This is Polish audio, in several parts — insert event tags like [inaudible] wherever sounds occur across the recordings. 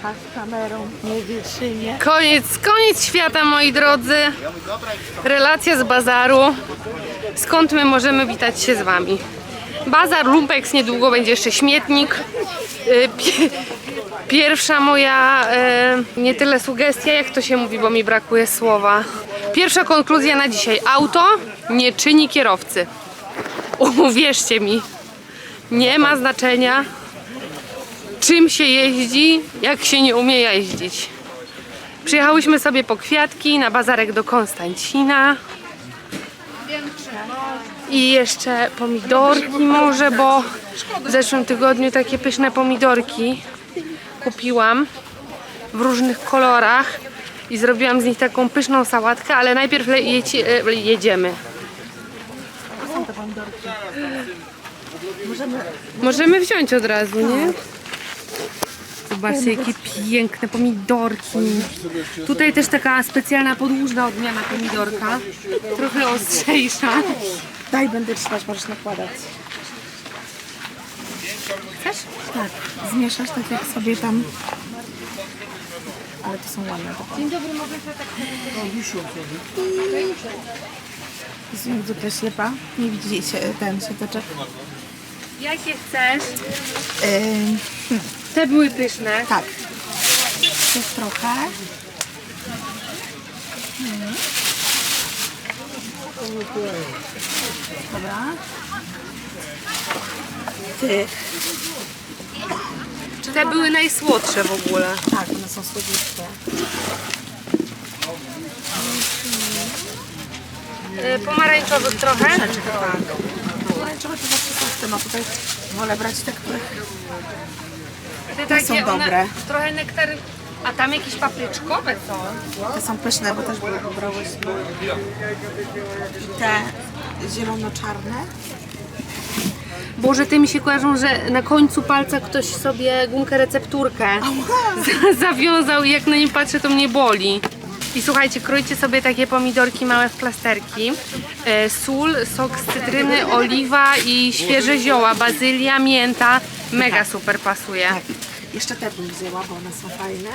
z kamerą, nie wytrzymie. Koniec, koniec świata, moi drodzy. Relacja z bazaru. Skąd my możemy witać się z wami? Bazar Lumpex, niedługo będzie jeszcze śmietnik. Y, pi- Pierwsza moja, e, nie tyle sugestia, jak to się mówi, bo mi brakuje słowa. Pierwsza konkluzja na dzisiaj. Auto nie czyni kierowcy. Uwierzcie mi, nie ma znaczenia, czym się jeździ, jak się nie umie jeździć. Przyjechałyśmy sobie po kwiatki na bazarek do Konstancina. I jeszcze pomidorki może, bo w zeszłym tygodniu takie pyszne pomidorki kupiłam w różnych kolorach i zrobiłam z nich taką pyszną sałatkę, ale najpierw e, jedziemy. Możemy wziąć od razu, nie? Zobaczcie, jakie piękne pomidorki. Tutaj też taka specjalna podłużna odmiana pomidorka. Trochę ostrzejsza. Daj, będę trzymać, możesz nakładać. Chcesz? Tak, zmieszasz tak jak sobie tam. Ale to są ładne. Dzień dobry, mogę się tak... jest jak zwykle ślepa. Nie widzicie ten siateczek. Jakie chcesz? Ym, Te były pyszne. tak. Jest trochę. Mhm. Dobra. Ty. Te były najsłodsze w ogóle. Tak, one są słodziutkie. Y, Pomarańczowych trochę. Rzeczy tak. Pomarańczowe to zawsze są w tym, a tutaj wolę brać te, które... Te Te są dobre. trochę nektary. A tam jakieś papryczkowe są. Te są pyszne, bo też były wybrałyśmy. Te zielono-czarne. Boże, te mi się kojarzą, że na końcu palca ktoś sobie gumkę recepturkę [laughs] za- zawiązał i jak na nim patrzę, to mnie boli. I słuchajcie, krojcie sobie takie pomidorki małe w plasterki. E, sól, sok z cytryny, oliwa i świeże zioła, bazylia, mięta. Mega super pasuje. Jeszcze te bym wzięła, bo one są fajne.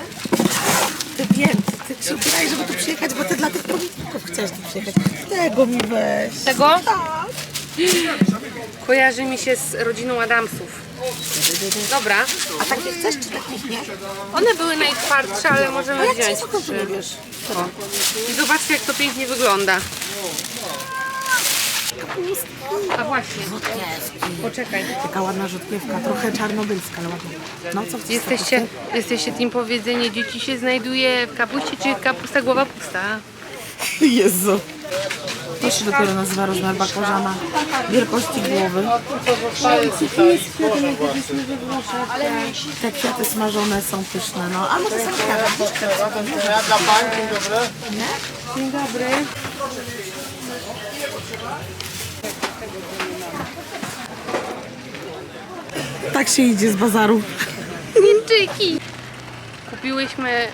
Ty wiem, ty się upieraj, żeby tu przyjechać, bo ty dla tych pomidorków chciałeś tu przyjechać. Tego mi weź. Tego Tak. kojarzy mi się z rodziną Adamsów. Dobra, A takie chcesz, czy takich nie? one były najtwardsze, ale możemy A jak wziąć ci to nie wiesz? I zobaczcie, jak to pięknie wygląda. A właśnie, poczekaj. Taka ładna rzutkiewka, trochę czarnobylska, ale ładna. No co chcesz? Jesteście, jesteście tym powiedzenie, dzieci się znajduje w kapuście, czy kapusta głowa pusta? [laughs] Jezu. To się dopiero nazywa rozmiar bakłażana wielkości głowy. Te kwiaty smażone są pyszne, no. A może są kwiaty? Dzień dobry. Tak się idzie z bazaru. Mieczyki! Kupiłyśmy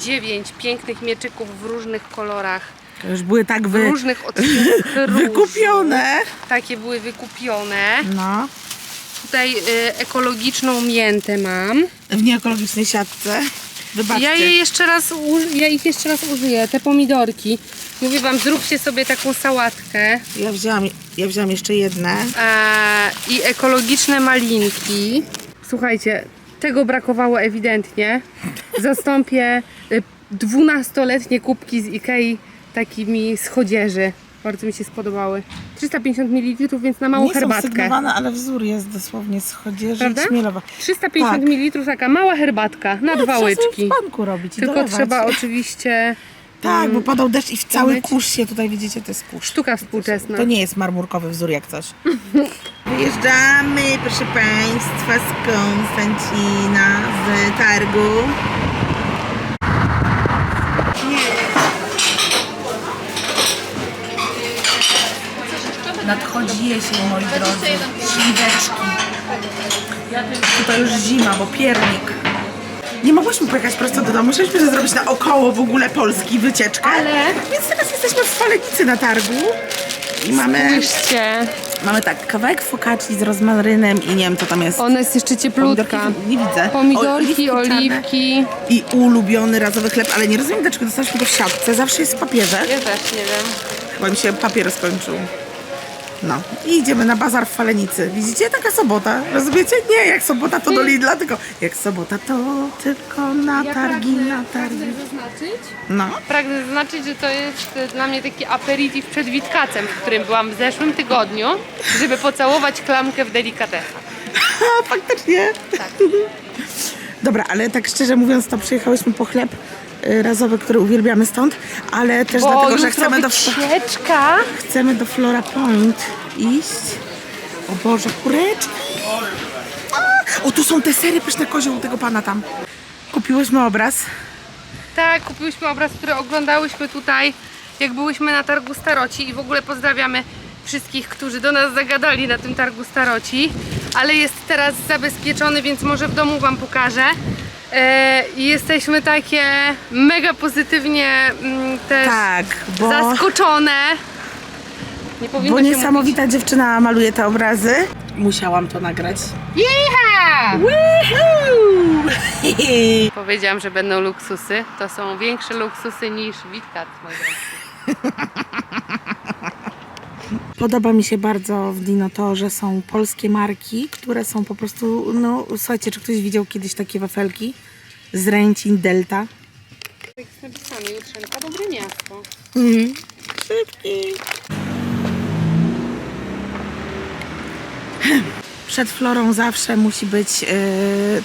dziewięć pięknych mieczyków w różnych kolorach, Już były tak w wy, różnych odcieniach [laughs] wykupione. Takie były wykupione. No. Tutaj y, ekologiczną miętę mam. W nieekologicznej siatce. Wybaczcie. Ja je jeszcze raz, ja ich jeszcze raz użyję, te pomidorki. Mówię wam, zróbcie sobie taką sałatkę. Ja wzięłam, ja wzięłam jeszcze jedne. E, I ekologiczne malinki. Słuchajcie, tego brakowało ewidentnie. Zastąpię y, 12-letnie kubki z Ikei takimi z chodzieży. Bardzo mi się spodobały. 350 ml, więc na małą Nie są herbatkę. sygnowane, ale wzór jest dosłownie z chodzieży Prawda? śmielowa. 350 Tak. ml, taka mała herbatka na No, dwa łyczki. w banku robić Tylko dolewać. trzeba oczywiście Tak, bo padał deszcz i w cały Umyć. kurz się tutaj widzicie, to jest kurz. sztuka współczesna. To nie jest marmurkowy wzór jak coś. [laughs] Wyjeżdżamy, proszę Państwa, z Konstancina, z targu. Nadchodzi jesień, moi drodzy. Śliweczki. Tutaj już zima, bo piernik. Nie mogłyśmy pojechać prosto do domu, musieliśmy zrobić na około w ogóle Polski wycieczkę. Ale- Więc teraz jesteśmy w Falenicy na targu. I mamy, Spójrzcie, mamy tak, kawałek focacci z rozmarynem i nie wiem co tam jest. ona jest jeszcze cieplutka. Pomidorki nie widzę. Pomidorki, O, oliwki czarne. oliwki. I ulubiony razowy chleb, ale nie rozumiem dlaczego dostaliśmy to w siatce. Zawsze jest w papierze. Ja też nie wiem. Chyba mi się papier skończył. No i idziemy na bazar w Falenicy. Widzicie? Taka sobota. Rozumiecie? Nie jak sobota to do Lidla, tylko jak sobota to tylko na targi, na targi. zaznaczyć, No. pragnę zaznaczyć, że to jest e, dla mnie taki aperitif przed Witkacem, w którym byłam w zeszłym tygodniu, żeby pocałować klamkę w delikatesach. [laughs] A, faktycznie. Tak. [laughs] Dobra, ale tak szczerze mówiąc, to przyjechałyśmy po chleb razowy, który uwielbiamy stąd, ale też Bo dlatego, że chcemy do, wycieczka. chcemy do Flora Point iść. O Boże, kureczki. A, o, tu są te sery pyszne kozioł tego pana tam. Kupiłyśmy obraz. Tak, kupiłyśmy obraz, który oglądałyśmy tutaj, jak byłyśmy na targu Staroci i w ogóle pozdrawiamy wszystkich, którzy do nas zagadali na tym targu Staroci, ale jest teraz zabezpieczony, więc może w domu Wam pokażę. E, I jesteśmy takie mega pozytywnie mm, też Tak, bo, zaskoczone. Nie powinno bo się niesamowita dziewczyna maluje te obrazy. Musiałam to nagrać. mówić. [laughs] Powiedziałam, że będą luksusy. To są większe luksusy niż Witkat, moi drodzy. [laughs] Podoba mi się bardzo w Dino to, że są polskie marki, które są po prostu, no słuchajcie, czy ktoś widział kiedyś takie wafelki z Ręcin Delta? Tak jest napisane, Jutrzenka, dobre miasto. Mhm. Szybki. Przed florą zawsze musi być e,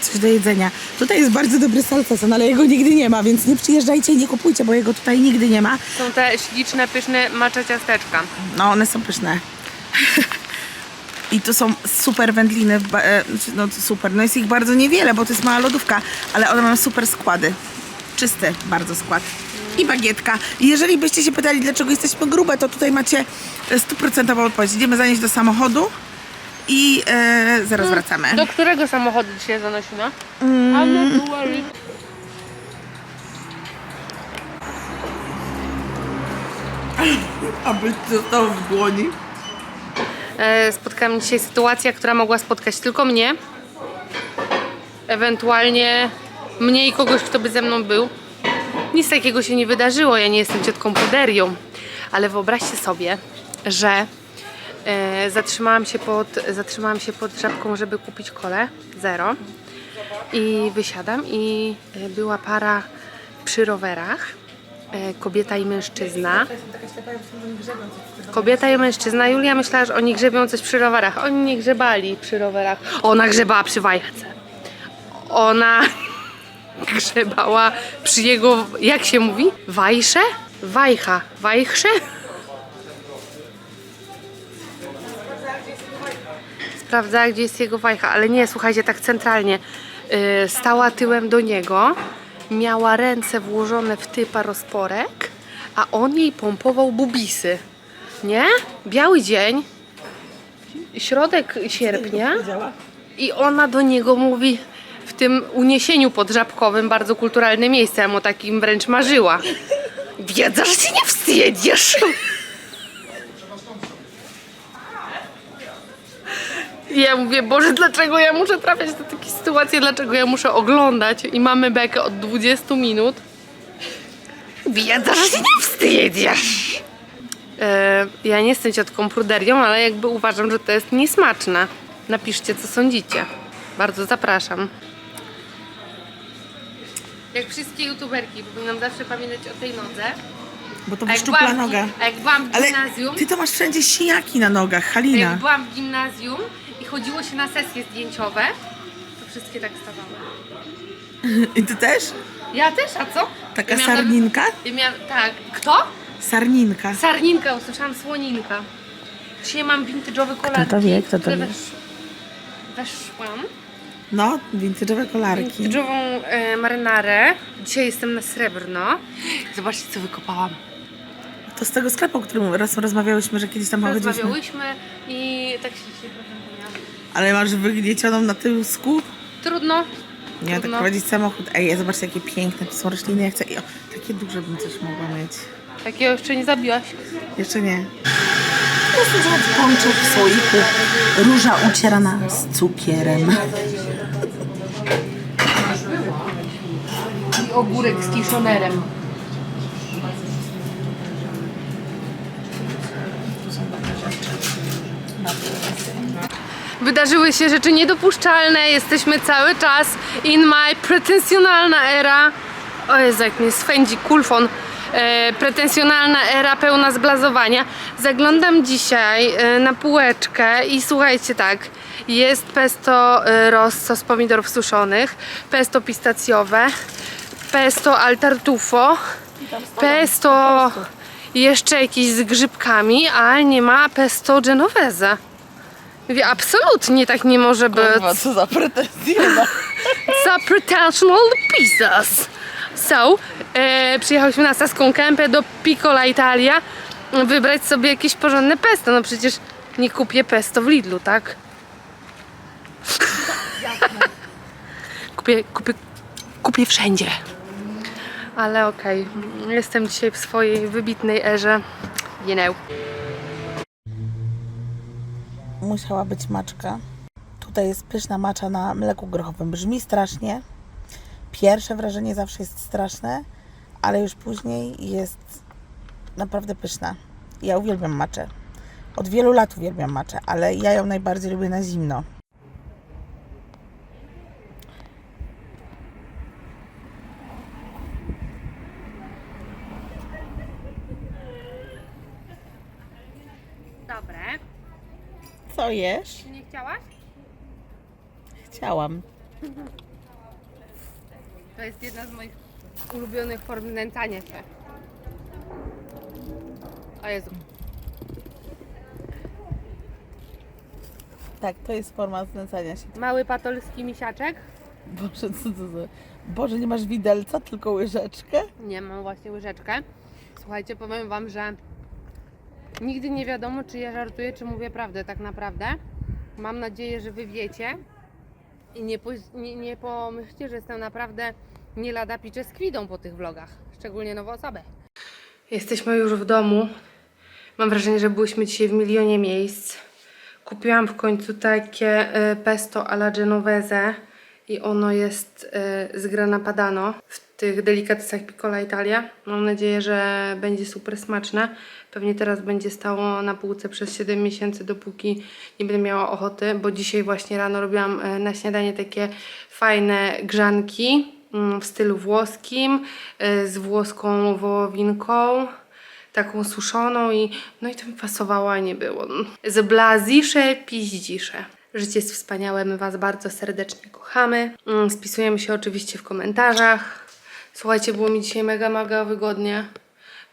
coś do jedzenia. Tutaj jest bardzo dobry salceson, ale jego nigdy nie ma, więc nie przyjeżdżajcie i nie kupujcie, bo jego tutaj nigdy nie ma. Są te śliczne, pyszne macza ciasteczka. No, one są pyszne. I to są super wędliny, e, znaczy, no super, no jest ich bardzo niewiele, bo to jest mała lodówka, ale one mają super składy. Czysty bardzo skład. I bagietka. I jeżeli byście się pytali, dlaczego jesteśmy grube, to tutaj macie stuprocentową odpowiedź. Idziemy zanieść do samochodu i e, zaraz wracamy. Do którego samochodu dzisiaj zanosimy? Mm. Aby zostało w dłoni. E, spotkała mnie dzisiaj sytuacja, która mogła spotkać tylko mnie. Ewentualnie mnie i kogoś, kto by ze mną był. Nic takiego się nie wydarzyło, ja nie jestem ciotką poderią. Ale wyobraźcie sobie, że zatrzymałam, się pod, zatrzymałam się pod żabką, żeby kupić kole, zero. I wysiadam i e, była para przy rowerach, e, kobieta i mężczyzna. Kobieta i mężczyzna. Julia myślała, że oni grzebią coś przy rowerach. Oni nie grzebali przy rowerach. Ona grzebała przy wajchce. Ona [laughs] grzebała przy jego, jak się mówi? Wajsze? Wajcha. Wajchrze? Sprawdzała, gdzie jest jego wajcha, ale nie, słuchajcie, tak centralnie. Yy, stała tyłem do niego, miała ręce włożone w typa rozporek, a on jej pompował bubisy. Nie? Biały dzień, środek sierpnia i ona do niego mówi w tym uniesieniu podżabkowym, bardzo kulturalne miejsce, ja mu takim wręcz marzyła. Wiedza, że się nie wstydzisz. I Ja mówię, Boże, dlaczego ja muszę trafiać do takiej sytuacji, dlaczego ja muszę oglądać i mamy bekę od 20 minut. Wiedza, że się nie wstydzisz. E, ja nie jestem ciotką pruderią, ale jakby uważam, że to jest niesmaczne. Napiszcie, co sądzicie. Bardzo zapraszam. Jak wszystkie youtuberki, powinnam zawsze pamiętać o tej nodze. Bo to A jak, wyszczupla byłam, w noga. a jak byłam w Ale gimnazjum, ty to masz wszędzie siniaki na nogach, Halina. jak byłam w gimnazjum i chodziło się na sesje zdjęciowe, to wszystkie tak stawały. I ty też? Ja też, a co? Taka ja miałam- sarninka? Ja miałam, tak. Kto? Sarninka. Sarninka, usłyszałam słoninka. Dzisiaj mam vintage'owe kolarki. to wie? Kto to wie? Wesz... Weszłam. No, vintage'owe kolarki. Vintage'ową e, marynarę. Dzisiaj jestem na srebrno. Zobaczcie, co wykopałam. To z tego sklepu, o którym raz rozmawiałyśmy, że kiedyś tam chodziliśmy. Rozmawiałyśmy i tak się dzisiaj prezentuję. Ale masz wygniecioną na tyłsku? Trudno. Nie, tak Trudno. prowadzić samochód. Ej, zobaczcie jakie piękne, to są rośliny, ja chcę. I, o, takie duże bym coś mogła mieć. Takiego jeszcze nie zabiłaś. Jeszcze nie. prostu zobacz, pączek w słoiku. Róża ucierana z cukierem. I ogórek z kiszonerem. Wydarzyły się rzeczy niedopuszczalne, jesteśmy cały czas in my pretensjonalna era. O Jezu, jak mnie swędzi kulfon. E, pretensjonalna era pełna zblazowania. Zaglądam dzisiaj e, na półeczkę i słuchajcie tak, jest pesto e, rosso z pomidorów suszonych, pesto pistacjowe, pesto al tartufo, pesto jeszcze jakieś z grzybkami, ale nie ma pesto genovese. Mówię, absolutnie tak nie może być. co za pretensje. [laughs] Za pretensional pizzas. So, e, przyjechałyśmy na Saską Kępę do Piccola Italia wybrać sobie jakieś porządne pesto. No przecież nie kupię pesto w Lidlu, tak? [laughs] kupię, kupię, kupię wszędzie. Ale okej, jestem dzisiaj w swojej wybitnej erze. You know. Musiała być maczka. Tutaj jest pyszna macza na mleku grochowym. Brzmi strasznie. Pierwsze wrażenie zawsze jest straszne, ale już później jest naprawdę pyszna. Ja uwielbiam maczę. Od wielu lat uwielbiam maczę, ale ja ją najbardziej lubię na zimno. Dobre. Co jesz? Nie chciałaś? Chciałam. To jest jedna z moich ulubionych form nęcania się. O Jezu. Tak, to jest forma znęcania się. Mały patolski misiaczek. Boże, co to za... Boże, nie masz widelca, tylko łyżeczkę? Nie, mam właśnie łyżeczkę. Słuchajcie, powiem Wam, że nigdy nie wiadomo, czy ja żartuję, czy mówię prawdę tak naprawdę. Mam nadzieję, że Wy wiecie i nie, po, nie, nie pomyślcie, że jestem naprawdę nie lada picze z kwidą po tych vlogach, szczególnie nowe osoby. Jesteśmy już w domu. Mam wrażenie, że byłyśmy dzisiaj w milionie miejsc. Kupiłam w końcu takie y, pesto alla genovese i ono jest y, z grana padano w tych delikatesach Piccola Italia. Mam nadzieję, że będzie super smaczne. Pewnie teraz będzie stało na półce przez 7 miesięcy, dopóki nie będę miała ochoty, bo dzisiaj właśnie rano robiłam y, na śniadanie takie fajne grzanki mm, w stylu włoskim y, z włoską wołowinką taką suszoną i no i to mi pasowało, a nie było. Zblazisze, piździsze. Życie jest wspaniałe, my Was bardzo serdecznie kochamy. Mm, Spisujemy się oczywiście w komentarzach. Słuchajcie, było mi dzisiaj mega, mega wygodnie.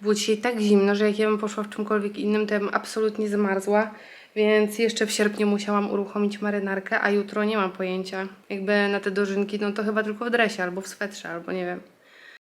Było dzisiaj tak zimno, że jak ja bym poszła w czymkolwiek innym, to ja bym absolutnie zmarzła. Więc jeszcze w sierpniu musiałam uruchomić marynarkę, a jutro nie mam pojęcia. Jakby na te dożynki, no to chyba tylko w dresie albo w swetrze, albo nie wiem.